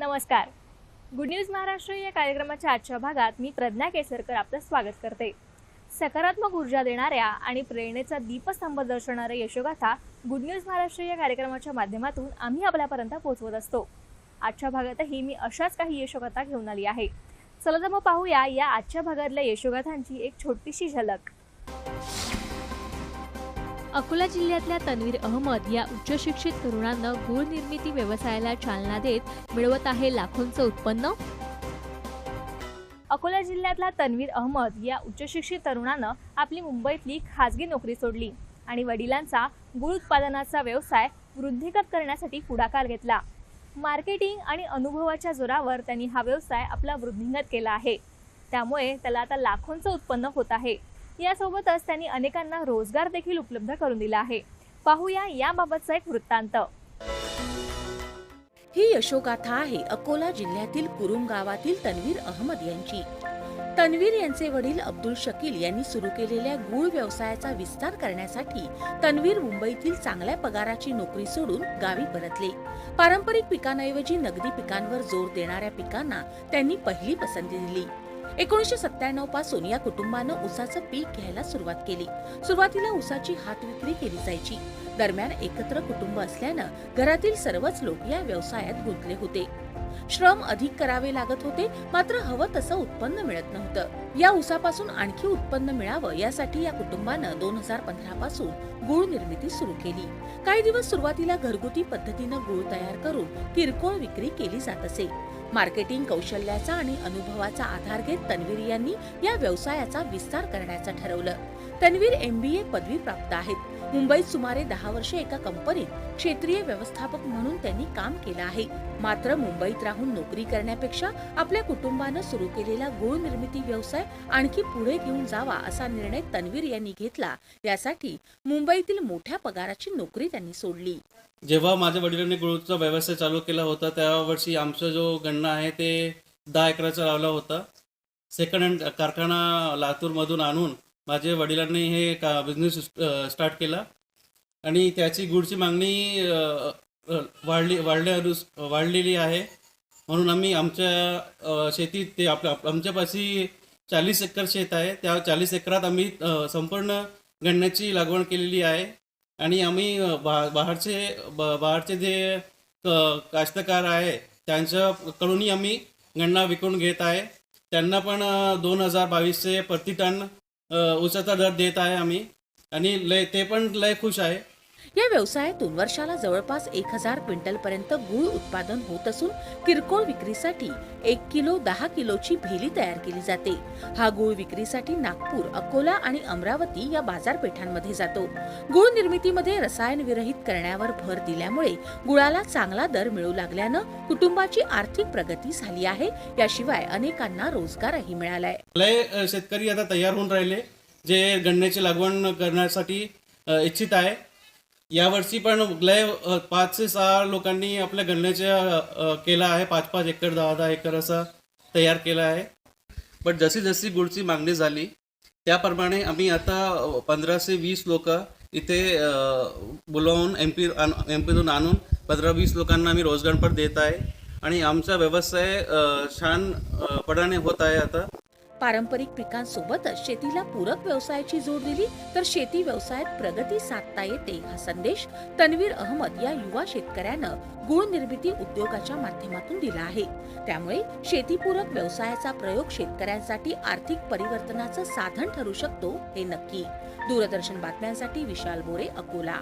नमस्कार. Good news Maharashtra या कार्यक्रमाच्या आजच्या भागात मी प्रज्ञा केसरकर आपलं स्वागत करते. सकारात्मक ऊर्जा देणाऱ्या आणि प्रेरणेचा दीपस्तंभ दर्शवणाऱ्या यशोगाथा गुड न्यूज महाराष्ट्र या कार्यक्रमाच्या माध्यमातून आम्ही आपल्यापर्यंत पोहोचवत असतो. आजच्या भागातही मी अशाच काही यशोगाथा घेऊन आली आहे. चला तर मग पाहूया या आजच्या भागातल्या यशोगाथांची एक छोटीशी झलक. अकोला जिल्ह्यातल्या तन्वीर अहमद या उच्च शिक्षित तरुणानं निर्मिती व्यवसायाला चालना देत मिळवत आहे लाखोंचं उत्पन्न. अकोला जिल्ह्यातला तन्वीर अहमद या उच्च शिक्षित तरुणानं आपली मुंबईतली खाजगी नोकरी सोडली आणि वडिलांचा गूळ उत्पादनाचा व्यवसाय वृद्धिगत करण्यासाठी पुढाकार घेतला. मार्केटिंग आणि अनुभवाच्या जोरावर त्यांनी हा व्यवसाय आपला वृद्धिंगत केला आहे. त्यामुळे त्याला आता लाखोंचं उत्पन्न होत आहे. यासोबतच त्यांनी अनेकांना रोजगार देखील उपलब्ध करून दिला आहे. पाहूया याबाबतचा एक वृत्तांत. ही यशोगाथा आहे अकोला जिल्ह्यातील कुरुम गावातील तन्वीर अहमद यांची. तन्वीर यांचे वडील अब्दुल शकील यांनी सुरू केलेल्या गुळ व्यवसायाचा विस्तार करण्यासाठी तन्वीर मुंबईतील चांगल्या पगाराची नोकरी सोडून गावी परतले. पारंपरिक पिकांऐवजी नगदी पिकांवर जोर देणाऱ्या पिकांना त्यांनी पहिली पसंती दिली. एकोणीसशे सत्त्याण्णवपासून या कुटुंबानं ऊसाचं पीक घ्यायला सुरुवात केली. सुरुवातीला ऊसाची हात विक्री केली जायची. दरम्यान एकत्र कुटुंब असल्यानं घरातील सर्वच लोक या व्यवसायात गुंतले होते. श्रम अधिक करावे लागत होते मात्र हवं तसं उत्पन्न मिळत नव्हतं. या ऊसापासून आणखी उत्पन्न मिळावं यासाठी या कुटुंबानं दोन हजार पंधरा पासून गुळ निर्मिती सुरू केली. काही दिवस सुरुवातीला घरगुती पद्धतीनं गुळ तयार करून किरकोळ विक्री केली जात असे. मार्केटिंग कौशल्याचा आणि अनुभवाचा आधार घेत तन्वीर यांनी या व्यवसायाचा विस्तार करण्याचं ठरवलं. तन्वीर एमबीए पदवी प्राप्त आहेत. मुंबईत सुमारे दहा वर्षे एका कंपनीत क्षेत्रीय व्यवस्थापक म्हणून त्यांनी काम केलं आहे. मात्र मुंबईत राहून नोकरी करण्यापेक्षा आपल्या कुटुंबानं सुरू केलेला गुळ निर्मिती व्यवसाय आणखी पुढे घेऊन जावा असा निर्णय तन्वीर यांनी घेतला. यासाठी मुंबईतील मोठ्या पगाराची नोकरी त्यांनी सोडली. जेव्हा माझ्या वडिलांनी गुळचा व्यवसाय चालू केला होता त्या वर्षी आमचा जो गणना आहे ते दहा एकराचा लावला होता. सेकंड हँड कारखाना लातूरमधून आणून माझ्या वडिलांनी हे का बिझनेस स्टार्ट केला. आणि त्याची गुडची मागणी वाढली वाढल्या वाढलेली आहे. म्हणून आम्ही आमच्या शेतीत ते आपल्या आप- आमच्यापाशी चाळीस एकर शेत आहे. त्या चाळीस एकरात आम्ही संपूर्ण गणण्याची लागवड केलेली आहे. आणि आम्ही बा बाहेरचे बाहेरचे जे क- कास्तकार आहे त्यांच्याकडूनही आम्ही गन्ना विकून घेत आहे. त्यांना पण दोन हजार बावीसचे प्रति टन ऊसाचा दर देत आहे आम्ही. आणि लय ते पण लय खुश आहे. या व्यवसायातून वर्षाला जवळपास एक हजार क्विंटल पर्यंत गूळ उत्पादन होत असून किरकोळ विक्रीसाठी एक किलो दहा किलोची भेली तयार केली जाते. हा गूळ विक्रीसाठी नागपूर अकोला आणि अमरावती या बाजारपेठांमध्ये जातो. गूळ निर्मितीमध्ये रसायन विरहित करण्यावर भर दिल्यामुळे गुळाला चांगला दर मिळू लागल्यानं कुटुंबाची आर्थिक प्रगती झाली आहे. याशिवाय अनेकांना रोजगारही मिळालाय. लय शेतकरी आता तयार होऊन राहिले जे गन्न्याची लागवण करण्यासाठी इच्छित आहे. यावर्षी पण लय पाच ते सहा लोकांनी आपल्या गणनेच्या केला आहे. पाच पाच एकर दहा दहा एकर असा तयार केला आहे. पण जशी जशी गुळची मागणी झाली त्याप्रमाणे आम्ही आता पंधराशे वीस लोक इथे बोलावून एम पी एम पीतून आणून पंधरा वीस लोकांना आम्ही रोजगार पण देत आहे. आणि आमचा व्यवसाय छान पणाने पडाने होत आहे आता. पारंपरिक पिकांसोबतच शेतीला पूरक व्यवसायाची जोड दिली तर शेती व्यवसायात प्रगती साधता येते हा संदेश तन्वीर अहमद या युवा शेतकऱ्यानं गुळ निर्मिती उद्योगाच्या माध्यमातून दिला आहे. त्यामुळे शेतीपूरक व्यवसायाचा प्रयोग शेतकऱ्यांसाठी आर्थिक परिवर्तनाचं साधन ठरू शकतो हे नक्की. दूरदर्शन बातम्यांसाठी विशाल बोरे अकोला.